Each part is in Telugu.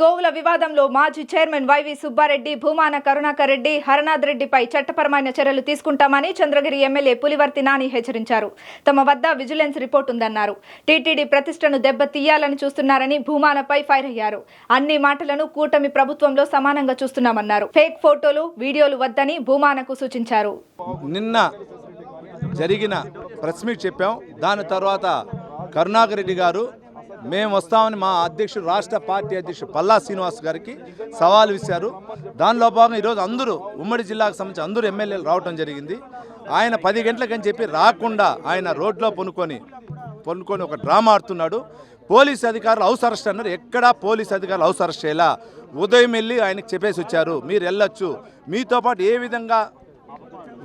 గోవుల వివాదంలో మాజీ chairman Y V Subba Reddy Bhumana Karunakar Reddy Haranath రెడ్డిపై చట్టపరమైన చర్యలు తీసుకుంటామని చంద్రగిరి ఎమ్మెల్యే పులివర్తి నాని హెచ్చరించారు. తమ వద్ద విజిలెన్స్ రిపోర్ట్ ఉందన్నారు. టీటీడీ ప్రతిష్టను దెబ్బతీయాలని చూస్తున్నారని భూమానపై ఫైర్ అయ్యారు. అన్ని మాటలను కూటమి ప్రభుత్వంలో సమానంగా చూస్తున్నామన్నారు. ఫేక్ ఫోటోలు వీడియోలు వద్దని భూమానకు సూచించారు. నిన్న జరిగిన ప్రెస్ మీట్ చెప్పాం. దాని తర్వాత కరుణాకర్ రెడ్డి గారు మేము వస్తామని మా అధ్యక్షుడు రాష్ట్ర పార్టీ అధ్యక్షుడు పల్లా శ్రీనివాస్ గారికి సవాల్ విసిరారు. దానిలో భాగంగా ఈరోజు అందరూ ఉమ్మడి జిల్లాకు సంబంధించి అందరూ ఎమ్మెల్యేలు రావడం జరిగింది. ఆయన పది గంటలకని చెప్పి రాకుండా ఆయన రోడ్లో పొనుకొని పొనుకొని ఒక డ్రామా ఆడుతున్నాడు. పోలీస్ అధికారులు హౌస్ అరెస్ట్ అన్నారు. ఎక్కడా పోలీస్ అధికారులు హౌస్ అరెస్ట్ చేయాల. ఉదయం వెళ్ళి ఆయనకు చెప్పేసి వచ్చారు. మీరు వెళ్ళొచ్చు. మీతో పాటు ఏ విధంగా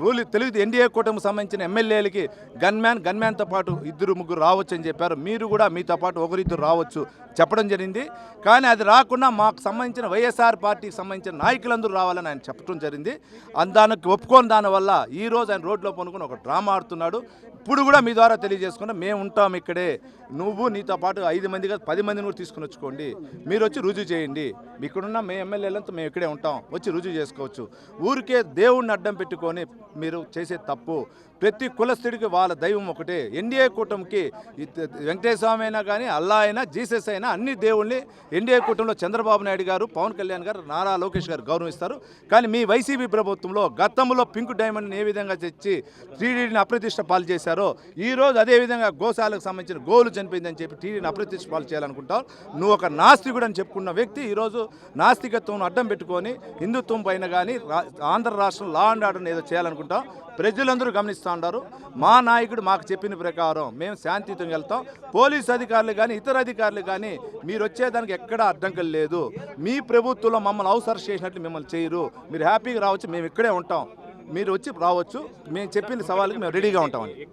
రూల్ తెలుగు ఎన్డీఏ కూటమికి సంబంధించిన ఎమ్మెల్యేలకి గన్మ్యాన్ గన్మ్యాన్తో పాటు ఇద్దరు ముగ్గురు రావచ్చు అని చెప్పారు. మీరు కూడా మీతో పాటు ఒకరిద్దరు రావచ్చు చెప్పడం జరిగింది. కానీ అది రాకుండా మాకు సంబంధించిన వైఎస్ఆర్ పార్టీకి సంబంధించిన నాయకులందరూ రావాలని ఆయన చెప్పడం జరిగింది. దానికి ఒప్పుకొని దానివల్ల ఈ రోజు ఆయన రోడ్లో పనుకుని ఒక డ్రామా ఆడుతున్నాడు. ఇప్పుడు కూడా మీ ద్వారా తెలియజేసుకున్నా మేము ఉంటాం ఇక్కడే. నువ్వు నీతో పాటు ఐదు మంది కాదు పది మందిని కూడా తీసుకుని వచ్చుకోండి. మీరు వచ్చి రుజువు చేయండి. ఇక్కడున్న మే ఎమ్మెల్యేలంతా మేము ఇక్కడే ఉంటాం. వచ్చి రుజువు చేసుకోవచ్చు. ఊరికే దేవుణ్ణి అడ్డం పెట్టుకుని వదులుకొని మీరు చేసే తప్పు ప్రతి కులస్థుడికి వాళ్ళ దైవం ఒకటే. ఎన్డీఏ కూటమికి ఇత్- వెంకటేశ్వర స్వామి అయినా కానీ అల్లా అయినా జీసస్ అయినా అన్ని దేవుళ్ళని ఎన్డీఏ కూటమిలో చంద్రబాబు నాయుడు గారు పవన్ కళ్యాణ్ గారు నారా లోకేష్ గారు గౌరవిస్తారు. కానీ మీ వైసీపీ ప్రభుత్వంలో గతంలో పింక్ డైమండ్ని ఏ విధంగా తెచ్చి టీడీని అప్రతిష్ట పాలు చేశారో ఈరోజు అదేవిధంగా గోశాలకు సంబంధించిన గోలు చనిపోయిందని చెప్పి టీడీని అప్రతిష్ట పాలు చేయాలనుకుంటావు. నువ్వు ఒక నాస్తికుడు అని చెప్పుకున్న వ్యక్తి ఈరోజు నాస్తికత్వం అడ్డం పెట్టుకొని హిందుత్వం పైన కానీ ఆంధ్ర రాష్ట్రం లా అండ్ ఆర్డర్ని ఏదో చేయాలనుకుంటాం ప్రజలందరూ గమనిస్తూ ఉన్నారు. మా నాయకుడు మాకు చెప్పిన ప్రకారం మేము శాంతియుతంగా వెళ్తాం. పోలీస్ అధికారులు కానీ ఇతర అధికారులు కానీ మీరు వచ్చేదానికి ఎక్కడా అడ్డంకులు లేదు. మీ ప్రభుత్వంలో మమ్మల్ని అవసరం చేసినట్లు మిమ్మల్ని చేయరు. మీరు హ్యాపీగా రావచ్చు మేము ఇక్కడే ఉంటాం. మీరు వచ్చి రావచ్చు. మేము చెప్పిన సవాళ్ళకి మేము రెడీగా ఉంటామని